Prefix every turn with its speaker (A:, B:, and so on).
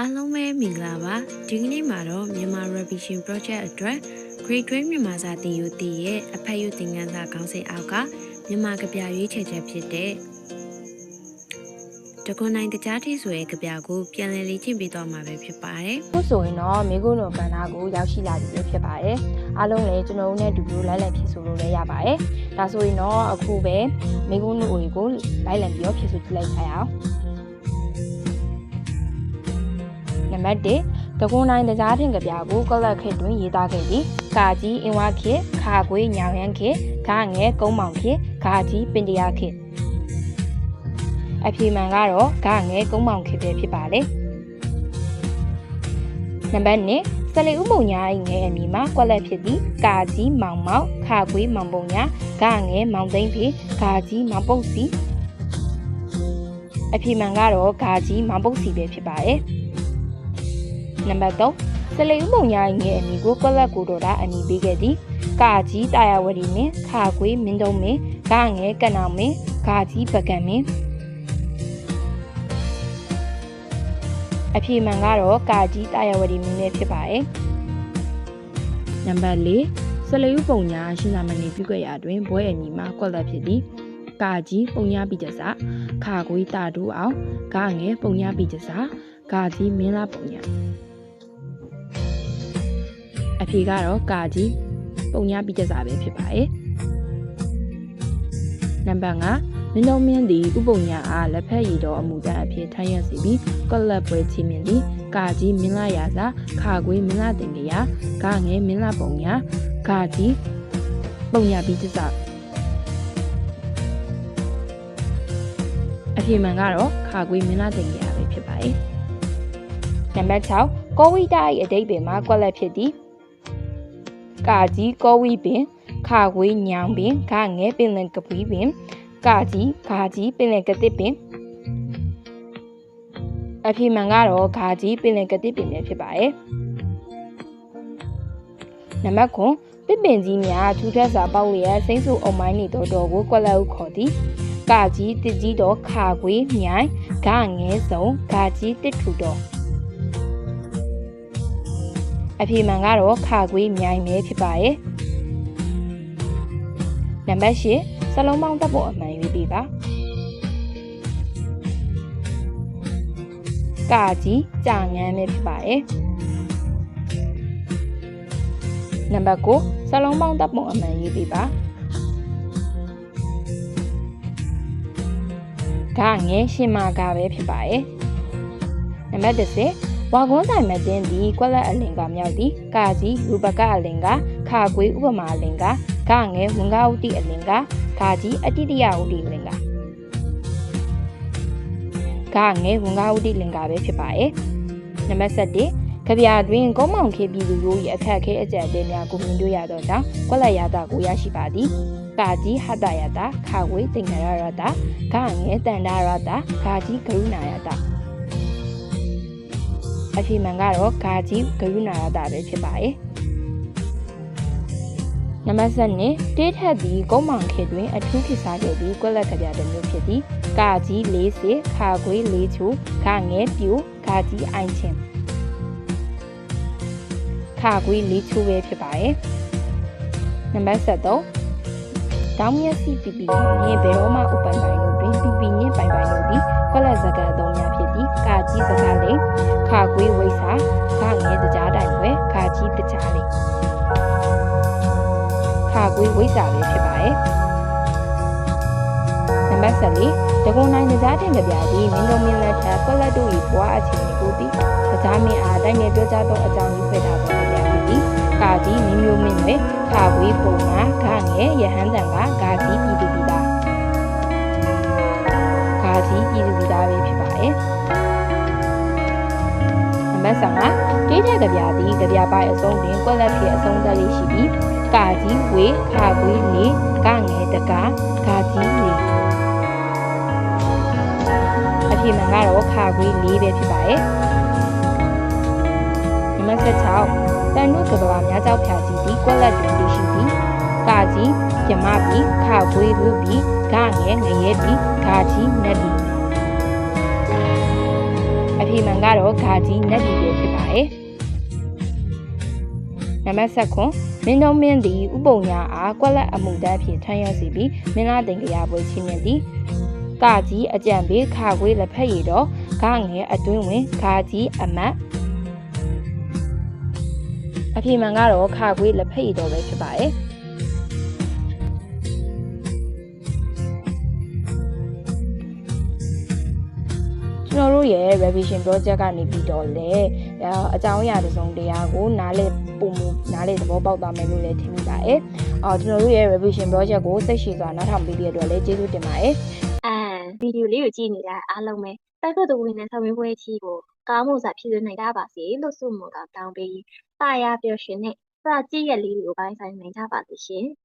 A: အားလုံးပဲမင်္ဂလာပါဒီကနေ့မှာတော့မြန်မာ revision project အတွက် grade 12မြန်မာစာသင်ယူတည်ရဲ့အဖက်ယူသင်ခန်းစာခေါင်းစဉ်အောက်ကမြန်မာကဗျာရွေးချယ်ချက်ဖြစ်တဲ့တကွန်နိုင်တကြားထိဆိုရဲ့ကဗျာကိုပြန်လည်လေ့ကျင့်ပေးသွားမှာပဲဖြစ်ပါတယ်
B: ခုဆိုရင်တော့မိကုန်းတော်ကဏ္ဍကိုရောက်ရှိလာပြီပဲဖြစ်ပါတယ်။အားလုံးလည်းကျွန်တော်တို့နဲ့အတူတူလိုက်လံဖြစ်ဆိုလို့လည်းရပါတယ်။ဒါဆိုရင်တော့အခုပဲမိကုန်းတို့ကိုလိုက်လံပြီးတော့ဖြစ်ဆိုကြည့်လိုက်ကြရအောင်။ နံပါတ်1တကွန်နိုင်တရားထင်ကြပြကိုကောလက်ခေတွင်ရေးသားခဲ့သည်။ကာကြီးအင်ဝါခေခါခွေးညောင်ရန်ခေခါငယ်ကုန်းမောင်ခေခါကြီးပင်တရာခေအဖြေမှန်ကတော့ဂငယ်ကုန်းမောင်ခေပဲဖြစ်ပါလေ။နံပါတ်2ဆလေဥပုံညာ၏ငယ်အမည်မှာကွက်လက်ဖြစ်သည်ကာကြီးမောင်မောက်ခါခွေးမောင်ပုံညာဂငယ်မောင်သိမ့်ဖေဂါကြီးမောင်ပုတ်စီအဖြေမှန်ကတော့ဂါကြီးမောင်ပုတ်စီပဲဖြစ်ပါတယ် နံပါတ်3ဆလေဥပုံညာ၏ငယ်အမည်ကိုကွက်လက်ကိုတော်တာအမည်ပေးခဲ့သည်ကာကြီးတာယာဝတီမင်းခါခွေးမင်းတုံးမင်းဂငယ်ကနောင်မင်းဂါကြီးပကံမင်းအဖြေမှန်ကတော့ကာကြီးတာယာဝတီမင်းပဲဖြစ်ပါတယ်နံပါတ်4ဆလေဥပုံညာရှင်းသာမဏေပြုခဲ့ရာတွင်ဘွဲအမည်မှာကွက်လက်ဖြစ်သည်ကာကြီးပုံညာပိကျစခါခွေးတာတူအောင်ဂငယ်ပုံညာပိကျစဂါကြီးမင်းလာပုံညာ အဖြေကတော့ကာကြီးပုံညာပိကျစပဲဖြစ်ပါတယ်နံပါတ်5မင်းတို့မင်းသည်ဥပုံညာအားလက်ဖက်ရည်တော်အမှုတန်းအဖြစ်ထမ်းရွက်စီပြီးကော့လက်ပွဲချီမြင်သည်ကာကြီးမင်းလာရာစာခါခွေးမင်းလာတင်နေရာဂငယ်မင်းလာပုံညာဂါကြီးပုံညာပိကျစအဖြေမှန်ကတော့ခါခွေးမင်းလာတင်နေရာပဲဖြစ်ပါတယ်နံပါတ်6ကောဝိတ၏အတိတ်ပင်မှာကွက်လက်ဖြစ်သည် ကာကြီးကောဝိပင်ခါခွေးညောင်ပင်ဂငယ်ပင်လင်ကပီးပင်ကာကြီးဂါကြီးပင်လင်ကတစ်ပင်အဖြေမှန်ကတော့ဂါကြီးပင်လင်ကတစ်ပင်ပဲဖြစ်ပါတယ်နံပါတ်9ပစ်ပင်ကြီးများထူထပ်စွာပေါက်လျက်စိမ့်စုအုံမိုင်းနေသောတော်ကိုကွက်လက်ဥခေါ်သည်ကာကြီးတစ်ကြီးတော်ခါခွေးမြိုင်ဂငဲစုံဂါကြီးတစ်ထူတော် အဖြေမှန်ကတော့ခါခွေးမြိုင်ပဲဖြစ်ပါရဲ့နံပါတ်8စလုံးပေါင်းတပ်ဖို့အမှန်ရွေးပေးပါကာကြီးကြာငန်းပဲဖြစ်ပါရဲ့နံပါတ်9စလုံးပေါင်းတပ်ဖို့အမှန်ရွေးပေးပါကငယ်ရှင်မာကပဲဖြစ်ပါရဲ့နံပါတ်10 ဝါကွန်းဆိုင်မတင်သည်ကွက်လက်အလင်ကမြောက်သည်ကာကြီးရူပကအလင်ကခါကွေးဥပမာအလင်ကဂငယ်ဝင်ကားဥတီအလင်ကဂါကြီးအတိတယဥတီလင်ကဂငယ်ဝင်ကားဥတီလင်ကပဲဖြစ်ပါရဲ့နံပါတ်7ကြပြတွင်ကုန်းမောင်ခေပြည်သူတို့၏အခက်အခဲအကြံအသေးများကိုမြင်တွေ့ရသောကြောင့်ကွက်လက်ရတာကိုရရှိပါသည်ကာကြီးဟတယတာခါဝေးတင်္ဂရရတာဂငယ်တန်တာရတာဂါကြီးကရုဏာယတာ အဖြေမှန်ကတော့ဂါကြီးကရုဏာရတာပဲဖြစ်ပါရဲ့နံပါတ်7တေးထက်သည်ကုန်းမောင်ခေတွင်အထူးခေစားခဲ့ပြီးကွက်လက်ကပြတစ်မျိုးဖြစ်သည်ကာကြီးလေးစစ်ခါခွေးလေးချူခငဲပြူခါကြီးအိုင်ချင်းခါခွေးလေးချူပဲဖြစ်ပါရဲ့နံပါတ်73တောင်းမျက်စိပီပီနှင့်ဘယ်တော့မှဥပိုင်ပိုင်တို့တွင်ပီပီနှင့်ပိုင်ပိုင်တို့သည်ကွက်လက်စကားသုံးများဖြစ်သည်ကာကြီးစကားလေးခါ နံပါတ်14တကုံနိုင်ကြားတင်ကြပြသည်မင်းတို့မင်းလက်ထက်ကွက်လက်တို့၏ဘဝအခြေအနေကိုသည်ကြားမင်းအားတိုင်းနဲ့ပြောကြားသောအကြောင်းကြီးဖွင့်ထားသောကြပြဖြစ်သည်။ကာကြီးမင်းမျိုးမင်းတွေခါကွေးပုံမှာခါငယ်ရဟန်းတန်ကဂါကြီးပြည်သူပြည်သားဂါကြီးပြည်သူပြည်သားပဲဖြစ်ပါတယ်။နံပါတ်15တေးတဲ့ကြပြသည်ကြပြပိုင်အစုံတွင်ကွက်လက်ဖြစ်အစုံသက်လေးရှိပြီးကာကြီးဝေခါကွေးနေကငယ်တကာဂါကြီးနေအ ဖြစ်မှန်ကတော့ခါကွေးလေးပဲဖြစ်ပါရဲ့နံပါတ်16တန်နုကပလာများကြောက်ဖြာကြီးဒီကွက်လက်တွင်ရှိသည်ကာကြီးပြမပြီးခါကွေးလူပြီးဂငယ်ငရဲပြီးဂါကြီးနက်ပြီးအဖြဖြေမှန်ကတော့ဂါကြီးနက်ဒီပဲဖြစ်ပါတယ်နံပါတ်7မင်းတို့မင်းသည်ဥပုံညာအားကွက်လက်အမှုတန်းဖြင့်ထမ်းရွက်စီပြီးမင်းသားတင်ကြရာပွဲချင်းမြင့်သည် ကကြီးအကြံပေးခါခွေးလက်ဖက်ရည်တော့ဂငယ်အတွင်းဝင်ဂါကြီးအမတ်အဖြေမှန်ကတော့ခါခွေးလက်ဖက်ရည်တော့ပဲဖြစ်ပါတယ်ကျွန်တော်တို့ရဲ့ revision project ကနေပြီးတော့လေအကြောင်းအရာတစ်စုံတရာကိုနားလည်ပုံမနားလည်သဘောပေါက်သွားမယ်လို့လည်းထင်မိပါတယ်။အော်ကျွန်တော်တို့ရဲ့ revision project ကိုစိတ်ရှည်စွာနားထောင်ပေးတဲ့အတွက်လည်းကျေးဇူးတင်ပါတယ်
C: အဲ ဗီဒီယိုလေးကိုကြည့်နေတာအားလုံးပဲတက်ခွတ်တူဝင်တဲ့ဆောင်ရင်းပွဲကြီးကိုကောင်းမှုစွာဖြစ်နိုင်ကြပါစေလို့ဆုမွန်ကောင်းတောင်းပေးတာယာပျော်ရွှင်တဲ့စာကြည့်ရက်လေးတွေကိုပိုင်းဆိုင်နိုင်ကြပါစေရှင်။